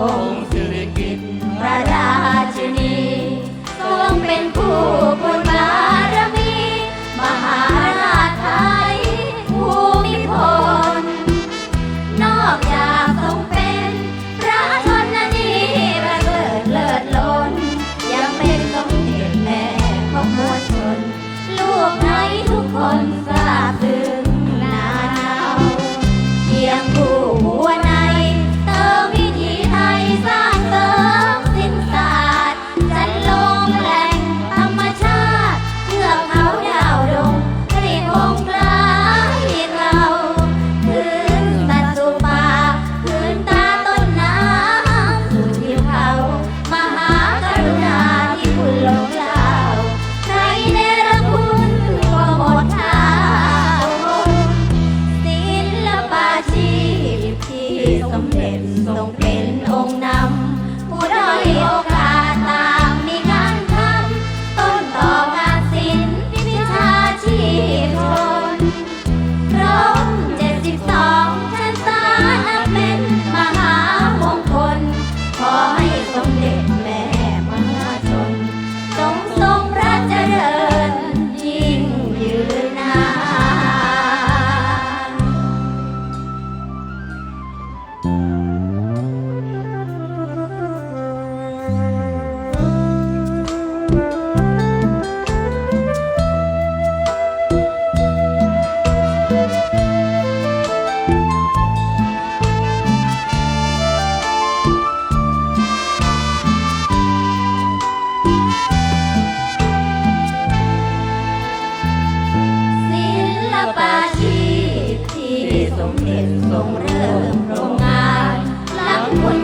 องค์สิริกิตพระราชินีทรงเป็นผู้บุญบารมี มหาราชไทยภูมิพล นอกจากทรงเป็นพระชนนีประเสริฐเลิศล้น ยังเป็นสมเด็จแม่ของมวลชน ลูกไทยทุกคน สมเด็จทรงเริ่มโรงงานรับคุณ